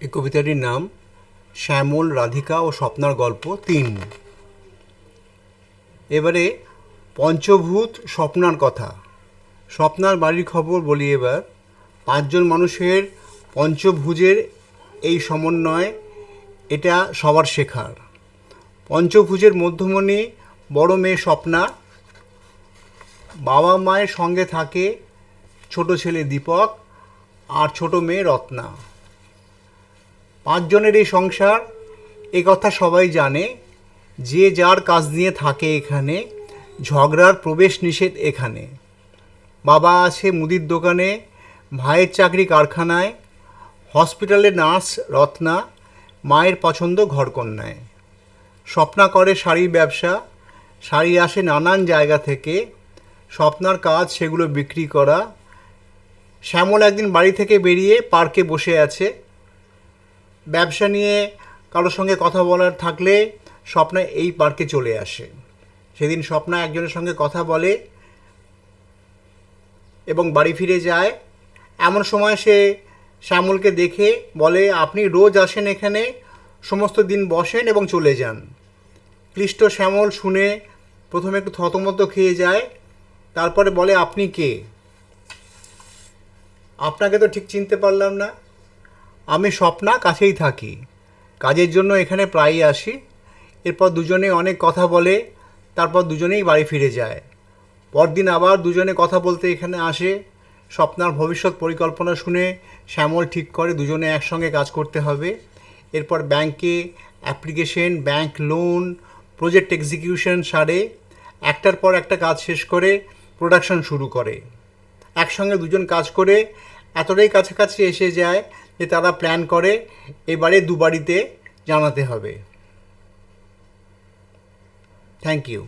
এই কবিতাটির নাম শ্যামল, রাধিকা ও স্বপ্নার গল্প তিন। এবারে পঞ্চভূত স্বপ্নার কথা। স্বপ্নার বাড়ির খবর বলি এবার। পাঁচজন মানুষের পঞ্চভুজের এই সমন্বয়, এটা সবার শেখার। পঞ্চভুজের মধ্যমণি বড় মেয়ে স্বপ্না। বাবা মায়ের সঙ্গে থাকে ছোট ছেলে দীপক আর ছোট মেয়ে রত্না। পাঁচজনের এই সংসার, এ কথা সবাই জানে, যে যার কাজ নিয়ে থাকে এখানে, ঝগড়ার প্রবেশ নিষেধ এখানে। বাবা আছে মুদির দোকানে, ভাইয়ের চাকরি কারখানায়, হসপিটালে নার্স রত্না, মায়ের পছন্দ ঘরকন্যায়। স্বপ্না করে শাড়ির ব্যবসা, শাড়ি আসে নানান জায়গা থেকে, স্বপ্নার কাজ সেগুলো বিক্রি করা শ্যামল একদিন বাড়ি থেকে বেরিয়ে পার্কে বসে আছে। ব্যবসা নিয়ে কারোর সঙ্গে কথা বলার থাকলে স্বপ্না এই পার্কে চলে আসে। সেদিন স্বপ্না একজনের সঙ্গে কথা বলে এবং বাড়ি ফিরে যায়। এমন সময় সে শ্যামলকে দেখে বলে, আপনি রোজ আসেন এখানে, সমস্ত দিন বসেন এবং চলে যান। ক্লিষ্ট শ্যামল শুনে প্রথমে একটু থতমত খেয়ে যায়, তারপরে বলে, আপনি কে? আপনাকে তো ঠিক চিনতে পারলাম না। আমি স্বপ্না কাছেই থাকি। কাজের জন্য এখানে প্রায়ই আসি। এরপর দুজনে অনেক কথা বলে, তারপর দুজনেই বাড়ি ফিরে যায়। পরদিন আবার দুজনে কথা বলতে এখানে আসে। স্বপ্নার ভবিষ্যৎ পরিকল্পনা শুনে শ্যামল ঠিক করে দুজনে একসঙ্গে কাজ করতে হবে। এরপর ব্যাংকে application, bank loan, project execution সারে। একটার পর একটা কাজ শেষ করে প্রোডাকশন শুরু করে। একসঙ্গে দুজন কাজ করে এতটাই কাছাকাছি এসে যায় যে তারা প্ল্যান করে এবারে দুবাড়িতে জানাতে হবে। Thank you